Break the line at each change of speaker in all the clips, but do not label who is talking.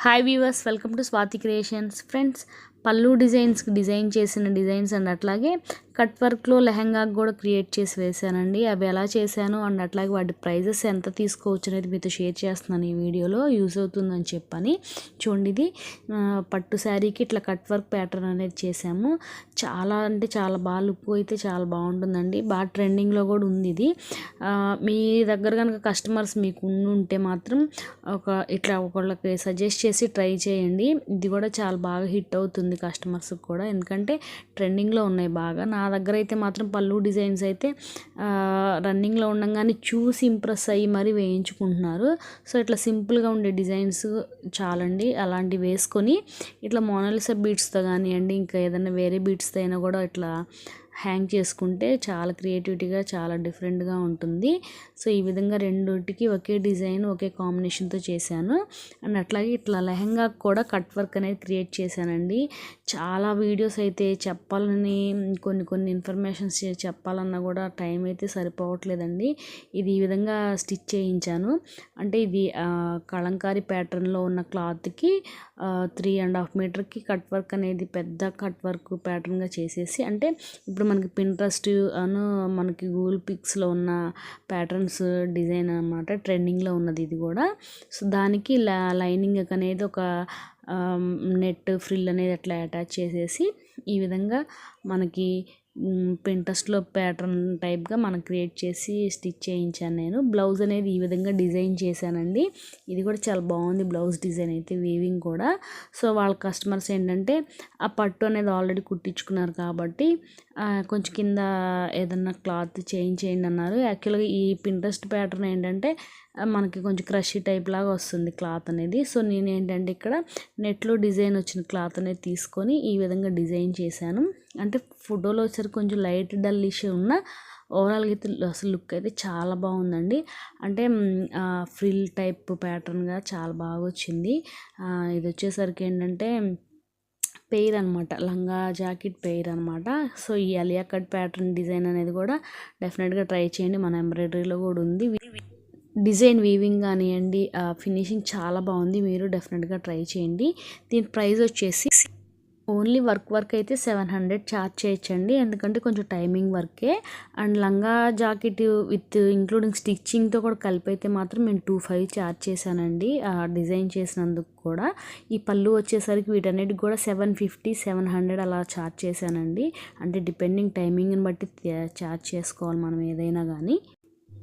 hi viewers welcome to Swathi creations friends పళ్ళు డిజైన్స్కి design చేసిన డిజైన్స్ అండ్ అట్లాగే కట్ వర్క్లో లెహంగాకి కూడా క్రియేట్ చేసి వేసానండి అవి ఎలా చేశాను అండ్ అట్లాగే వాటి ప్రైజెస్ ఎంత తీసుకోవచ్చు అనేది మీతో షేర్ చేస్తున్నాను ఈ వీడియోలో. యూజ్ అవుతుందని చెప్పని. చూడండి ఇది. పట్టు శారీకి ఇట్లా కట్ వర్క్ ప్యాటర్న్ అనేది చేసాము చాలా అంటే చాలా బాగా లుక్ అయితే చాలా బాగుంటుందండి. బాగా ట్రెండింగ్లో కూడా ఉంది ఇది. మీ దగ్గర కనుక కస్టమర్స్ మీకు ఉంటే మాత్రం ఒక ఇట్లా ఒకళ్ళకి సజెస్ట్ చేసి ట్రై చేయండి. ఇది కూడా చాలా బాగా హిట్ అవుతుంది. ఉంది కస్టమర్స్కి కూడా. ఎందుకంటే ట్రెండింగ్లో ఉన్నాయి బాగా. నా దగ్గర అయితే మాత్రం పళ్ళు డిజైన్స్ అయితే రన్నింగ్లో ఉండగానే చూసి ఇంప్రెస్ అయ్యి మరీ వేయించుకుంటున్నారు. సో ఇట్లా సింపుల్గా ఉండే డిజైన్స్ చాలండి. అలాంటివి వేసుకొని ఇట్లా మోనాలిసా బీట్స్తో కానివ్వండి ఇంకా ఏదైనా వేరే బీట్స్తో అయినా కూడా ఇట్లా హ్యాంగ్ చేసుకుంటే చాలా క్రియేటివిటీగా చాలా డిఫరెంట్గా ఉంటుంది. సో ఈ విధంగా రెండింటికి ఒకే డిజైన్ ఒకే కాంబినేషన్తో చేశాను. అండ్ అట్లాగే ఇట్లా లెహంగా కూడా కట్ వర్క్ అనేది క్రియేట్ చేశానండి. చాలా వీడియోస్ అయితే చెప్పాలని కొన్ని కొన్ని ఇన్ఫర్మేషన్స్ చెప్పాలన్నా కూడా టైం అయితే సరిపోవట్లేదండి. ఇది ఈ విధంగా స్టిచ్ చేయించాను. అంటే ఇది కళంకారీ ప్యాటర్న్లో ఉన్న క్లాత్కి త్రీ అండ్ హాఫ్ మీటర్కి కట్ వర్క్ అనేది పెద్ద కట్ వర్క్ ప్యాటర్న్గా చేసేసి అంటే ఇప్పుడు ఇప్పుడు మనకి పింట్రెస్ట్ అను మనకి గూగుల్ పిక్స్లో ఉన్న ప్యాటర్న్స్ డిజైన్ అనమాట ట్రెండింగ్లో ఉన్నది ఇది కూడా. సో దానికి లైనింగ్ అనేది ఒక um, నెట్ ఫ్రిల్ అనేది అట్లా అటాచ్ చేసేసి ఈ విధంగా మనకి పింట్రస్ట్లో ప్యాటర్న్ టైప్గా మనం క్రియేట్ చేసి స్టిచ్ చేయించాను నేను. బ్లౌజ్ అనేది ఈ విధంగా డిజైన్ చేశానండి. ఇది కూడా చాలా బాగుంది బ్లౌజ్ డిజైన్ అయితే వీవింగ్ కూడా. సో వాళ్ళ కస్టమర్స్ ఏంటంటే ఆ పట్టు అనేది ఆల్రెడీ కుట్టించుకున్నారు కాబట్టి కొంచెం కింద ఏదన్నా క్లాత్ చేంజ్ చేయండి అన్నారు. యాక్చువల్గా ఈ పింట్రెస్ట్ ప్యాటర్న్ ఏంటంటే మనకి కొంచెం క్రష్ టైప్ లాగా వస్తుంది క్లాత్ అనేది. సో నేను ఏంటంటే ఇక్కడ నెట్లో డిజైన్ వచ్చిన క్లాత్ అనేది తీసుకొని ఈ విధంగా డిజైన్ చేశాను. అంటే ఫోటోలో వచ్చేసరికి కొంచెం లైట్ డల్లిష్ ఉన్న ఓవరాల్గా అయితే అసలు లుక్ అయితే చాలా బాగుందండి. అంటే ఫ్రిల్ టైప్ ప్యాటర్న్గా చాలా బాగా వచ్చింది. ఇది వచ్చేసరికి ఏంటంటే పెయిర్ అనమాట లంగా జాకెట్ పెయిర్ అనమాట సో ఈ అలియా కట్ ప్యాటర్న్ డిజైన్ అనేది కూడా డెఫినెట్గా ట్రై చేయండి. మన ఎంబ్రాయిడరీలో కూడా ఉంది. డిజైన్ వీవింగ్ కానివ్వండి ఫినిషింగ్ చాలా బాగుంది. మీరు డెఫినెట్గా ట్రై చేయండి. దీని ప్రైస్ వచ్చేసి ఓన్లీ వర్క్ వర్క్ అయితే సెవెన్ హండ్రెడ్ ఛార్జ్ చేయొచ్చండి. ఎందుకంటే కొంచెం టైమింగ్ వర్కే. అండ్ లంగా జాకెట్ విత్ ఇంక్లూడింగ్ స్టిచ్చింగ్తో కూడా కలిపి అయితే మాత్రం నేను టూ ఫైవ్ ఛార్జ్ చేశానండి డిజైన్ చేసినందుకు కూడా. ఈ పళ్ళు వచ్చేసరికి వీటన్నిటికి కూడా సెవెన్ ఫిఫ్టీ సెవెన్ హండ్రెడ్ అలా ఛార్జ్ చేశానండి. అంటే డిపెండింగ్ టైమింగ్ని బట్టి ఛార్జ్ చేసుకోవాలి మనం ఏదైనా కానీ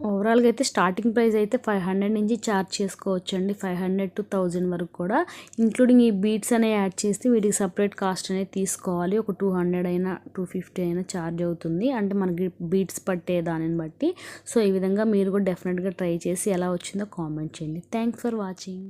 ఓవరాల్గా అయితే స్టార్టింగ్ ప్రైస్ అయితే ఫైవ్ హండ్రెడ్ నుంచి ఛార్జ్ చేసుకోవచ్చు అండి ఫైవ్ హండ్రెడ్ టు థౌజండ్ వరకు కూడా. ఇంక్లూడింగ్ ఈ బీట్స్ అనేవి యాడ్ చేస్తే వీటికి సపరేట్ కాస్ట్ అనేది తీసుకోవాలి. ఒక టూ హండ్రెడ్ అయినా టూ ఫిఫ్టీ అయినా ఛార్జ్ అవుతుంది. అంటే మనకి బీట్స్ పట్టే దానిని బట్టి. సో ఈ విధంగా మీరు కూడా డెఫినెట్గా ట్రై చేసి ఎలా వచ్చిందో కామెంట్ చేయండి. Thanks for watching